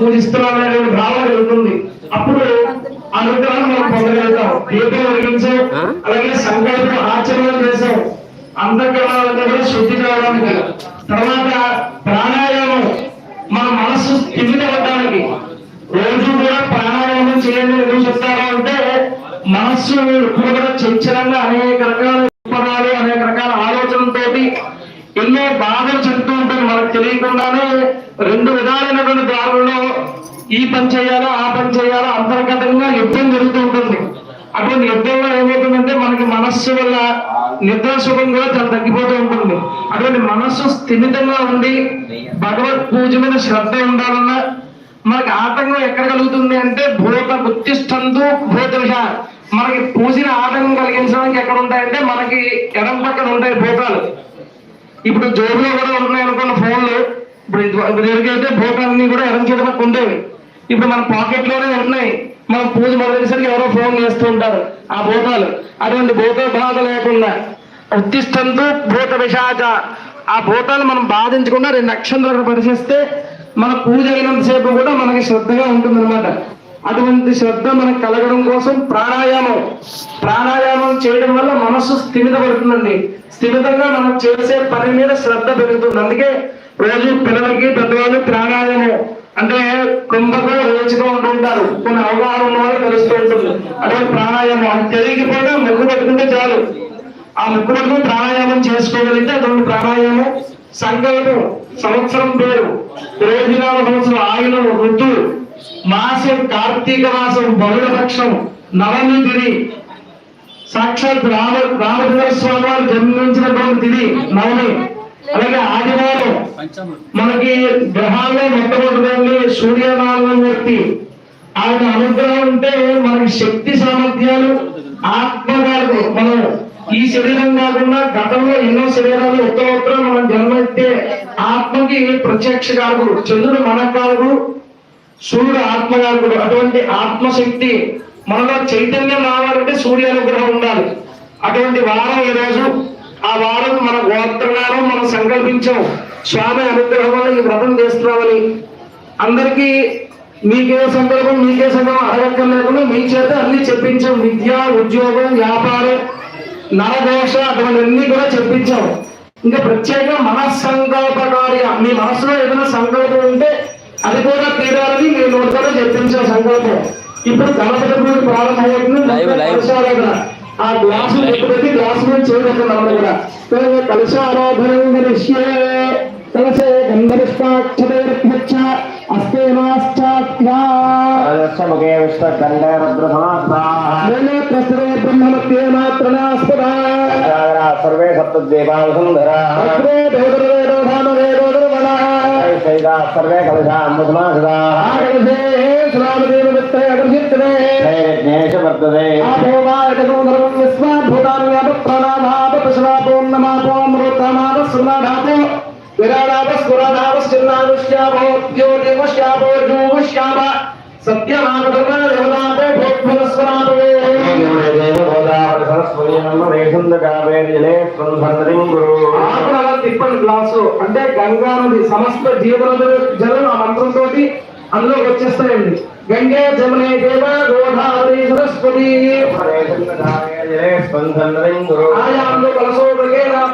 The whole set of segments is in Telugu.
పూజిస్తున్నామనే భావన కలుగుతుంది అప్పుడు అనుగ్రహం మనం పొందగలుగుతాం. దీపం వెలిగించాం. అలాగే సంకల్పం ఆచరణ చేసాం కూడా శుద్ధి కావడానికి. తర్వాత ప్రాణాయామం. మన మనస్సు స్థిమితపడడానికి రోజు కూడా ప్రాణాయామం చేయండి ఎందుకు చెప్తారు అంటే మనస్సు ఎప్పుడు కూడా చంచలంగా అనేక రకాల పదాలు అనేక రకాల ఆలోచనలతోటి ఎన్నో బాధలు చెప్తూ ఉంటారు మనకు తెలియకుండానే రెండు విధాలైనటువంటి దారుల్లో ఈ పని చేయాలో ఆ పని చేయాలో అంతర్గతంగా యుద్ధం జరుగుతూ ఉంటుంది. అటువంటి యుద్ధంలో ఏమవుతుందంటే మనకి మనస్సు వల్ల నిద్ర సుఖం కూడా చాలా తగ్గిపోతూ ఉంటుంది. అటువంటి మనస్సు స్థిమితంగా ఉండి భగవత్ పూజ మీద శ్రద్ధ ఉండాలన్నా మనకి ఆటంకం ఎక్కడ కలుగుతుంది అంటే భూత ఉత్తిష్టంతు భూత మనకి పూజని ఆటంకం కలిగించడానికి ఎక్కడ ఉంటాయంటే మనకి ఎడం పక్కన ఉంటాయి భూతాలు. ఇప్పుడు జోబులో కూడా ఉన్నాయి అనుకున్న ఫోన్లు. ఇప్పుడు ఎదురుకైతే భూతాలన్నీ కూడా ఎడం చేత మనకు ఉండేవి ఇప్పుడు మన పాకెట్లోనే మనం పూజ మొదలైనసరికి ఎవరో ఫోన్ చేస్తూ ఉంటారు ఆ భూతాలు అటువంటి భూత బాధ లేకుండా ఉత్తిష్టంతు భూత విషాద ఆ భూతాలు మనం బాధించకుండా రెండు అక్షంతరాలు పరిశీలిస్తే మన పూజ అయినంతసేపు కూడా మనకి శ్రద్ధగా ఉంటుందన్నమాట. అటువంటి శ్రద్ధ మనకు కలగడం కోసం ప్రాణాయామం. ప్రాణాయామం చేయడం వల్ల మనస్సు స్థిమితపడుతుందండి. స్థిమితంగా మనం చేసే పని మీద శ్రద్ధ పెరుగుతుంది. అందుకే రోజు పిల్లలకి పెద్దవాళ్ళు ప్రాణాయామం అంటే కుంభగా రోజుగా ఉంటుంటారు కొన్ని అవగాహన ఉన్న వాళ్ళు తెలుస్తూ ఉంటుంది. ప్రాణాయామం అది తెలియకపోతే పెట్టుకుంటే చాలు. ఆ ముక్కు పెట్టుకుని ప్రాణాయామం చేసుకోగలిగితే అటువంటి ప్రాణాయామం సంకల్పం సంవత్సరం పేరు రోజునామ సంవత్సరం ఆయన ఋతు మాసం కార్తీక మాసం బహుళపక్షం నవమి తిరి సాక్షాత్ రామ రామచంద్ర స్వామి వారు జన్మించినటువంటి తిది నవమి. అలాగే ఆదివారం మనకి గ్రహాల్లో మొట్టమొదటి సూర్యనారాయణ వ్యక్తి ఆయన అనుగ్రహం ఉంటే మనకి శక్తి సామర్థ్యాలు ఆత్మగారు మనం ఈ శరీరం కాకుండా గతంలో ఎన్నో శరీరాలు ఉత్తర మనం జన్మైతే ఆత్మకి ప్రత్యక్ష కారకుడు చంద్రుడు మన కారకుడు సూర్యుడు ఆత్మగారకుడు అటువంటి ఆత్మశక్తి మనలో చైతన్యం రావాలంటే సూర్యానుగ్రహం ఉండాలి. అటువంటి వారం ఈ రోజు ఆ వారం మన గోత్రనామం మనం సంకల్పించాం. స్వామి అనుగ్రహం వల్ల ఈ వ్రతం చేస్తున్నామని. అందరికీ మీకే సంకల్పం మీకే సంకల్పం అడగక్కర్ లేకుండా మీ చేత అన్ని చెప్పించాం. విద్య ఉద్యోగం వ్యాపారం నరదోష అటువంటివన్నీ కూడా చెప్పించాం. ఇంకా ప్రత్యేకంగా మనస్సంకల్పకార్య. మీ మనసులో ఏదైనా సంకల్పం ఉంటే అది కూడా తీరాలని మీ నోటి కూడా చెప్పించాం సంకల్పం. ఇప్పుడు గణపతి ప్రారంభమవుతుంది. ఆ గ్లాసు పెట్టి గ్లాసు మీద చేయబడుతుంది అన్నమాట కూడా కలశారాధనం గరిష్యే కలశే గంధరిష్టాక్షరేర్భ్యచ్చ అస్తేనాశ్చాత్యా ముఖే విశ్వఖండే రుద్రసమాస్తాः ప్రసరే బ్రహ్మమత్యే మాత్రనాస్పదా సర్వే సప్తద్వీపావసుంధరాः అగ్రే ధామదేవోదరవనా శైలాः సర్వే కలశాముద్మాసదాः ఆగలసే శ్రామదేవ విత్తయ అగ్రహిత్తనే జ్ఞేష వర్తతే ఆపోవాయకసుందరం విశ్వాభూతాన్ని అపప్రణామాపశ్రాపోం నమాపోమృతమాపస్సునాభాపో విరాడాపస్ఫురాడాపశ్చిన్నానుష్యాభోద్యోనివశ్యాభో జూవశ్యామ సత్యనామధర్మ దేవతాపో భోగ్భులస్వరాపో ఆకులు అలా తిప్పండి గ్లాసు అంటే గంగా నది సమస్త జీవనది జలం ఆ మంత్రంతో అందులో వచ్చేస్తాయండి. గంగే జమునే దేవ గోదావరి సరస్వతి.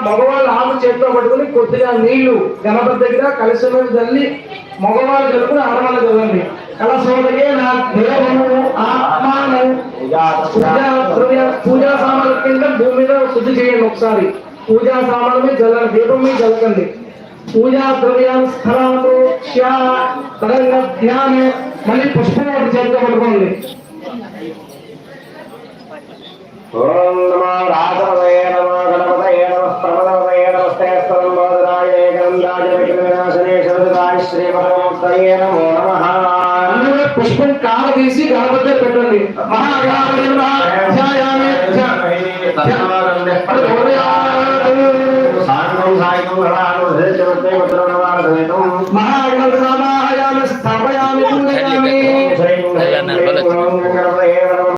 మగవాళ్ళు ఆమె చేతిలో పట్టుకుని కొద్దిగా నీళ్ళు గణపతి దగ్గర కలిసి చల్లి మగవాళ్ళు జరుపుకుని ఆడవాళ్ళు చదవండి కలసోదగే నా దేవము ఆత్మాను. పూజా సామాన్ల. కింద భూమి మీద శుద్ధి చేయండి ఒకసారి. పూజా సామాన్ల మీద జల్లండి దీపం మీద జలకండి పూజా ద్రవ్యాన్ని స్థలాలు తరంగ ధ్యాన మళ్ళీ పుష్పం ఒకటి చేతితో పట్టుకోండి. ఓం నమో రాఘవయ నమో గణపతయ నమః ప్రమదవయ నమస్తే స్వరంబోధరాయ ఏకనందాయ విఘ్నవినాశనే శరదాయ శ్రీ పరమోత్తరయ నమో నమః. అందులో పుష్పం కాల తీసి గణపతి పెట్టండి. మహాగణపతి ధ్యాయామి, सार्वं सायिकं रणालो हृदयचरते वज्रनवारधेनु महाग्रन्थनामाहयामि स्थापयामि कुन्दयामि श्रीं हरिं